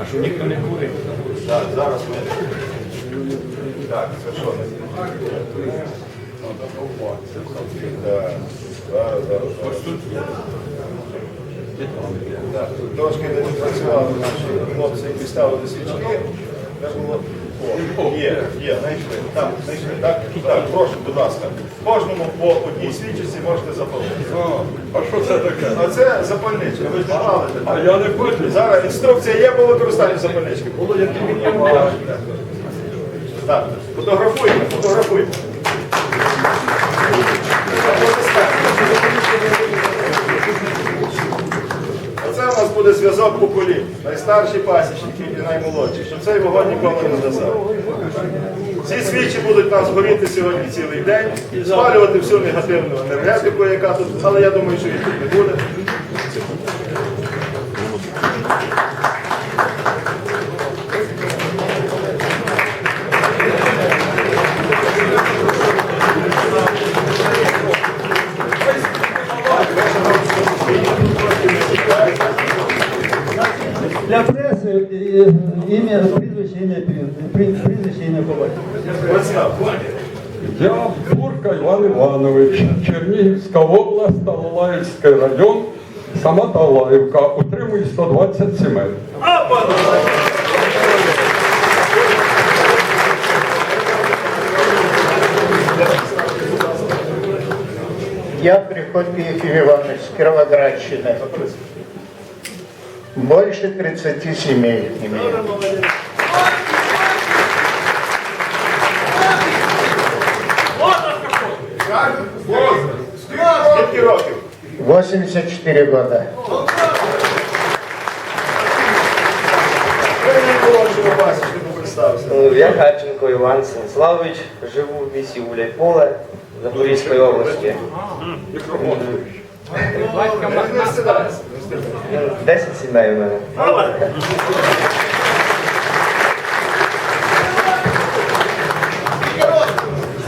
А що ніхто не курить? Так, зараз ми. Так, це що? Зараз, зараз. Ось тут. Трошки не допрацювали наші хлопці, які ставили свічки. Треба було. Є, є, знайшли. Так, знайшли. Так, так, прошу, будь ласка. Кожному по одній свічці можете запалити. А що це таке? А це запальничка, ви ж не палите. А я не хочу. Зараз інструкція є по використанню запальнички. Було, як Так, фотографуємо, фотографуємо. Буде зв'язок поколінь. Найстарші пасічники і наймолодші, щоб цей вогонь нікому не дозав. Ці свічі будуть нас горіти сьогодні цілий день, спалювати всю негативну енергетику, яка тут, але я думаю, що їх тут не буде. Ім'я, прізвище, ім'я, прізвище, ім'я Я Бурка Іван Іванович, Чернігівська область, Талалаївський район, сама Талаївка, утримую 120 сімей. Я Приходько Ефим Иванович с Кировоградщины. Больше 30 семей. Скільки років? 84 года. Ну, Я Харченко Іван Станіславович, живу в місті Гуляйполе Запорізької області. 10 сімей у мене.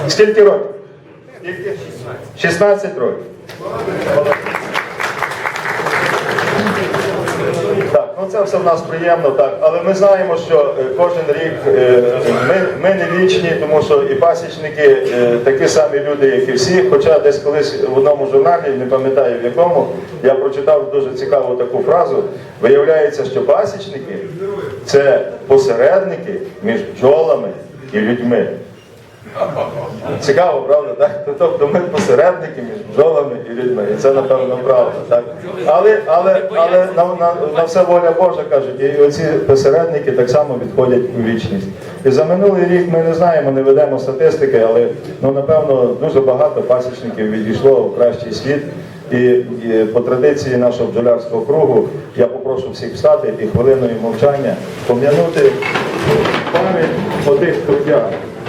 Скільки років? Скільки? 16 років. Так, ну це все в нас приємно, так. Але ми знаємо, що е, кожен рік е, ми, ми не вічні, тому що і пасічники е, такі самі люди, як і всі. Хоча десь колись в одному журналі, не пам'ятаю в якому, я прочитав дуже цікаву таку фразу. Виявляється, що пасічники це посередники між бджолами і людьми. Цікаво, правда, так? Тобто ми посередники між бджолами і людьми. І це напевно правда. Так? Але, але, але на, на, на все воля Божа кажуть, і оці посередники так само відходять у вічність. І за минулий рік ми не знаємо, не ведемо статистики, але ну, напевно дуже багато пасічників відійшло в кращий світ. І, і по традиції нашого бджолярського кругу я попрошу всіх встати і хвилиною мовчання пом'янути пам'ять отих трудяг. Дякую.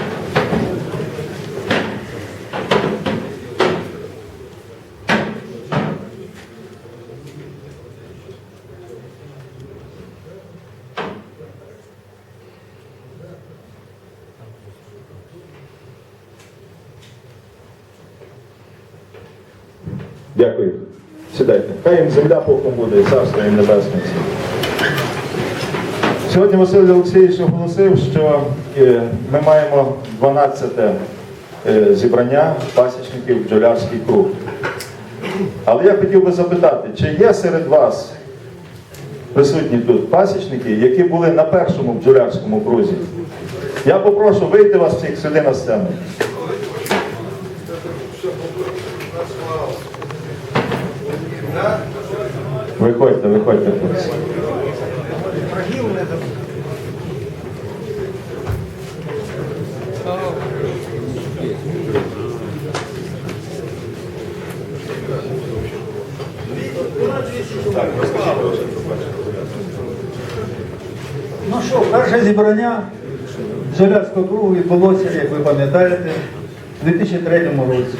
Сідайте. Хай їм земля пухом буде і царство їм небесне. Сьогодні Василь Олексійович оголосив, що е, ми маємо 12 е, зібрання пасічників бджолярський круг. Але я хотів би запитати, чи є серед вас присутні тут пасічники, які були на першому бджолярському крузі? Я попрошу вийти вас всіх сюди на сцену. Виходьте, виходьте. Ну що, перше зібрання Зорянського кругу відбулося, як ви пам'ятаєте, у 2003 році.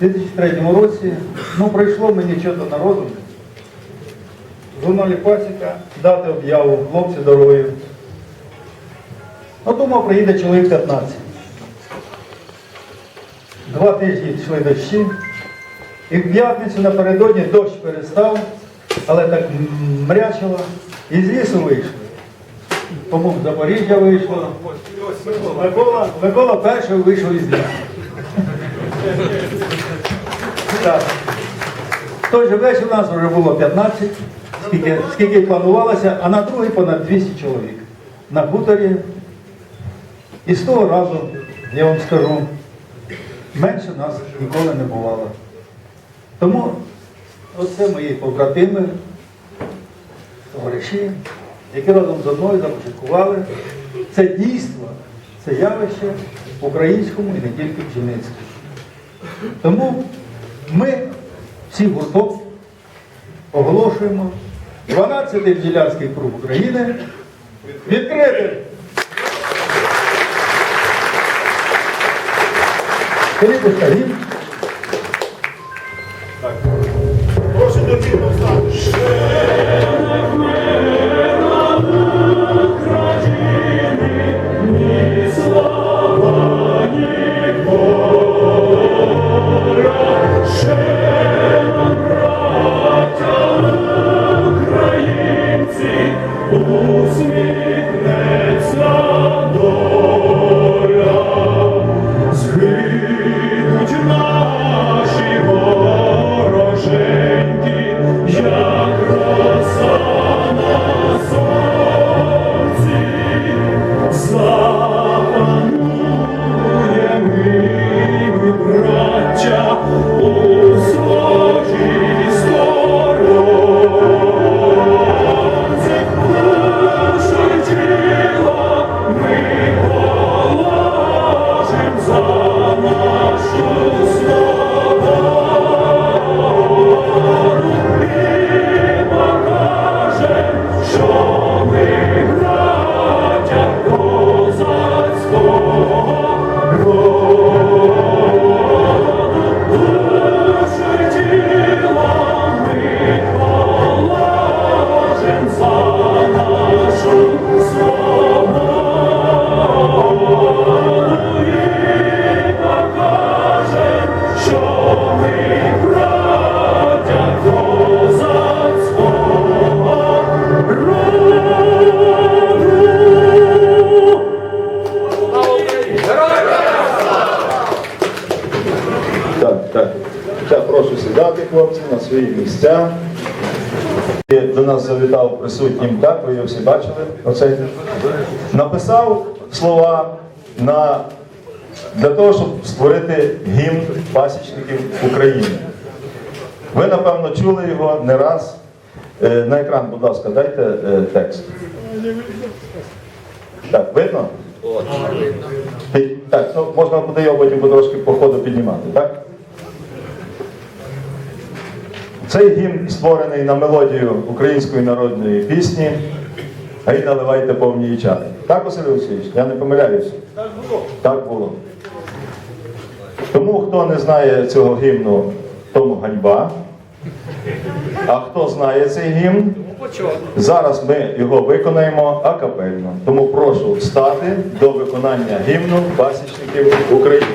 У 2003 році, ну прийшло мені чого народу. В журналі Пасіка дати об'яву, хлопці дороги. Ну, думав, приїде чоловік 15. два тижні йшли дощі. І в п'ятницю напередодні дощ перестав, але так мрячило. І з лісу вийшли. Тому в Запоріжжя вийшло. Микола, Микола перший вийшов із лісу. Той же вечір у нас вже було 15, скільки, скільки планувалося, а на другий понад 200 чоловік. На хуторі. І з того разу, я вам скажу, менше нас ніколи не бувало. Тому оце мої побратими, товариші, які разом зі мною започаткували це дійство, це явище в українському і не тільки в Чинецькому. Тому ми всі гуртом оголошуємо 12-й ділянський круг України відкритим. Будь гімн. Згинуть нас присутнім, так, ви його всі бачили. Оцей. Написав слова на, для того, щоб створити гімн пасічників України. Ви, напевно, чули його не раз. Е, На екран, будь ласка, дайте е, текст. Так, видно? Так, ну можна буде його потім потрошки по ходу піднімати, так? Цей гімн створений на мелодію української народної пісні Гей, наливайте повні чани. Так, Василь Олексійович, я не помиляюся? Так було. Так було. Тому хто не знає цього гімну, тому ганьба. А хто знає цей гімн, зараз ми його виконаємо акапельно. Тому прошу встати до виконання гімну пасічників України.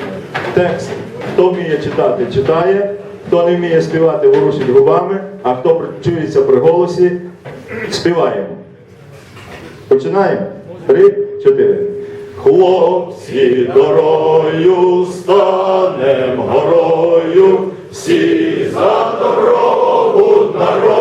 Текст, хто вміє читати, читає, хто не вміє співати, ворушить губами, а хто чується при голосі, співаємо. Починаємо? Три, чотири. Хлопці дорою станем горою, всі за дорогу народу,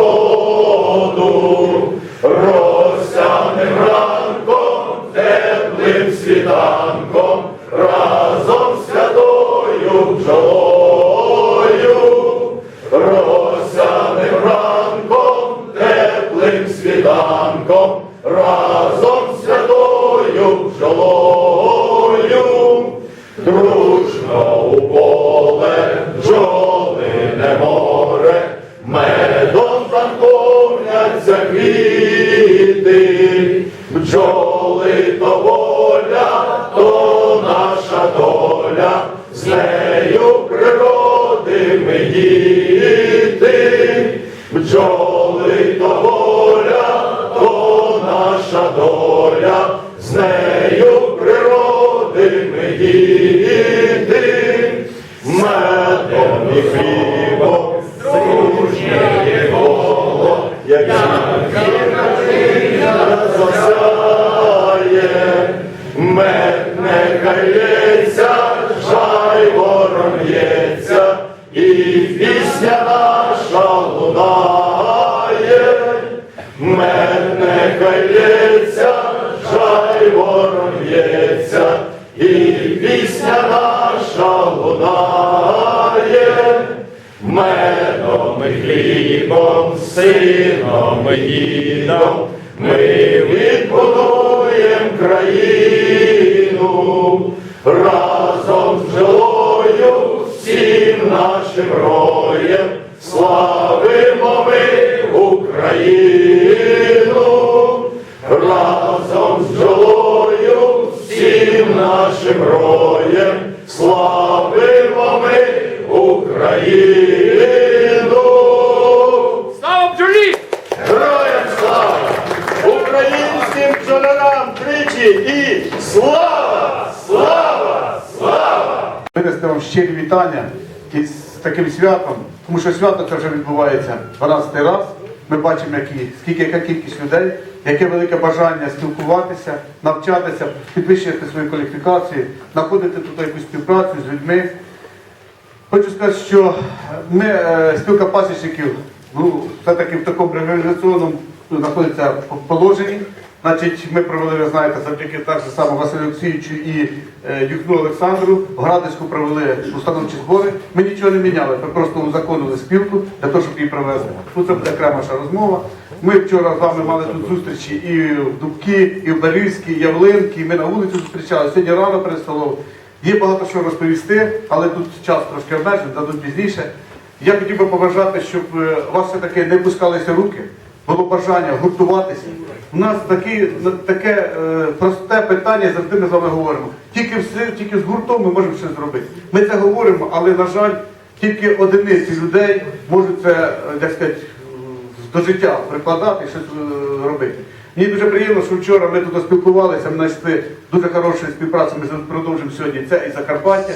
бджоли то воля, то наша доля, з нею б'ється, і пісня наша лунає, медом хлібом, сином дідом, таким святом, тому що свято це вже відбувається 12 раз. Ми бачимо, які, скільки яка кількість людей, яке велике бажання спілкуватися, навчатися, підвищувати свою кваліфікацію, знаходити тут якусь співпрацю з людьми. Хочу сказати, що ми, е, спілка пасічників, ну, все-таки в такому регуляційному знаходиться в положенні. Значить, ми провели, ви знаєте, завдяки так само Василю Олексійовичу і е, Юхну Олександру. В Градиську провели установчі збори. Ми нічого не міняли, ми просто узаконили спілку для того, щоб її провести. Тут це буде окрема розмова. Ми вчора з вами мали тут зустрічі і в Дубки, і в Барильській, і Явлинки, і ми на вулиці зустрічалися. Сьогодні рано перед столом. Є багато що розповісти, але тут час трошки обмежений, дадуть пізніше. Я хотів би побажати, щоб е, вас все-таки не пускалися руки, було бажання гуртуватися. У нас такі, таке е, просте питання, завжди ми з вами говоримо. Тільки, все, тільки з гуртом ми можемо щось зробити. Ми це говоримо, але, на жаль, тільки одиниці людей можуть це, е, як сказати, до життя прикладати і щось е, робити. Мені дуже приємно, що вчора ми тут спілкувалися, ми знайшли дуже хорошу співпрацю, ми продовжимо сьогодні. Це і Закарпаття,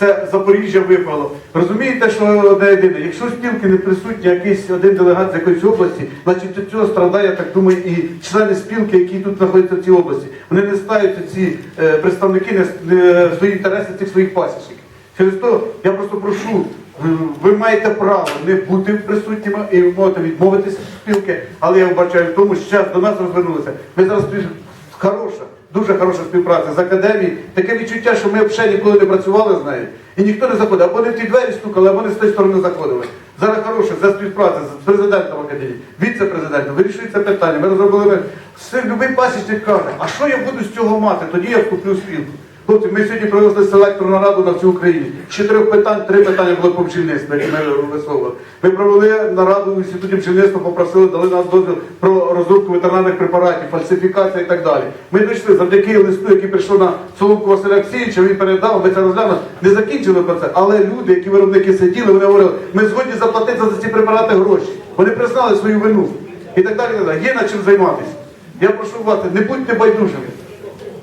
це Запоріжжя випало. Розумієте, що одне єдине, якщо спілки не присутній якийсь один делегат з якоїсь області, значить від цього страдає, я так думаю, і члени спілки, які тут знаходяться в цій області. Вони не ставлять ці е, представники не, не свої інтереси цих своїх пасічників. Через то я просто прошу, ви, маєте право не бути присутніми і можете відмовитися від спілки, але я вбачаю в тому, що до нас розвернулися. Ми зараз хороша, дуже хороша співпраця з академією. Таке відчуття, що ми взагалі ніколи не працювали з нею. І ніхто не заходив. Або не в ті двері стукали, або не з тієї сторони заходили. Зараз хороша за співпраця з президентом академії, віце-президентом, вирішується питання. Ми розробили. Все, любий пасічник каже, а що я буду з цього мати? Тоді я вкуплю спілку. Хлопці, ми сьогодні провели селекторну нараду на всю Україну. Чотирьох питань, три питання були по бджільництву, які ми висовували. Ми провели нараду в інституті бджільництва, попросили, дали нам дозвіл про розробку ветеринарних препаратів, фальсифікація і так далі. Ми дійшли завдяки листу, який прийшов на Соломку Василя Олексійовича, він передав, ми це розглянули, не закінчили про це. Але люди, які виробники сиділи, вони говорили, ми згодні заплатити за ці препарати гроші. Вони признали свою вину. І так далі, і так далі. Є над чим займатися. Я прошу вас, не будьте байдужими.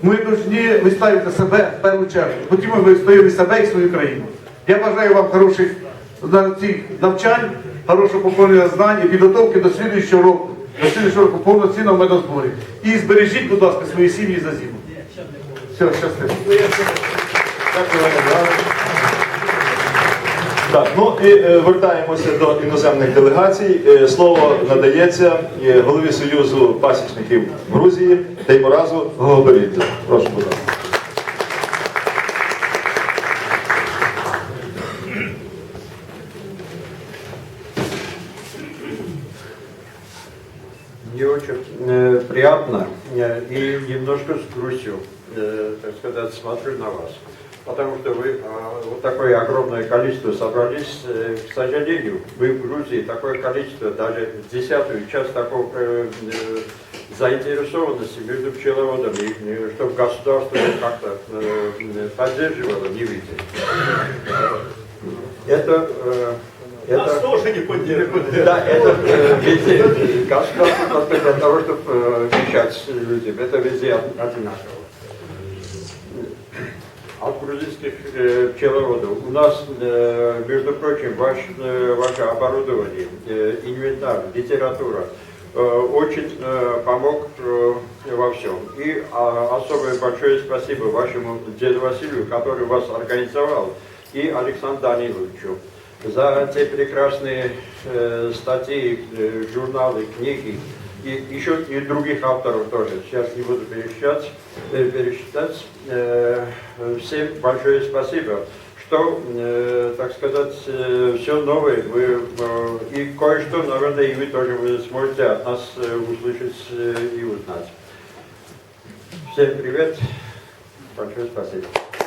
Ми повинні виставити себе в першу чергу. Потім ми вистоїмо себе і свою країну. Я бажаю вам хороших цих навчань, хорошого поповнення знань і підготовки до слідуючого року, до слідуючого року повноцінного медозборі. І збережіть, будь ласка, свої сім'ї за зиму. Все, щасливо. Дякую. Так, ну і е, вертаємося до іноземних делегацій. Е, слово надається е, голові Союзу пасічників Грузії Теймуразу Голоборідзе. Прошу, будь ласка. Мне очень э, приятно э, и немножко с грустью, э, так сказать, смотрю на вас. Потому что вы э, вот такое огромное количество собрались. Э, к сожалению, вы в Грузии такое количество, даже десятую часть такого э, э, заинтересованности между пчеловодами, э, чтобы государство как-то э, э, поддерживало, не видите. Это, э, это тоже не поддерживают. да, это э, везде. Государство просто для того, чтобы э, мешать людям. Это везде од- одинаково. Грузинских э, пчеловодов. У нас, э, между прочим, ваш, э, ваше оборудование, э, инвентарь, литература э, очень э, помог э, во всем. И а, особое большое спасибо вашему деду Василию, который вас организовал, и Александру Даниловичу за те прекрасные э, статьи, э, журналы, книги, и еще и других авторов тоже. Сейчас не буду перечислять. э, пересчитать. Э, всем большое спасибо, что, э, так сказать, все новое, вы, э, и кое-что, наверное, и вы тоже вы сможете от нас э, услышать э, и узнать. Всем привет, большое спасибо.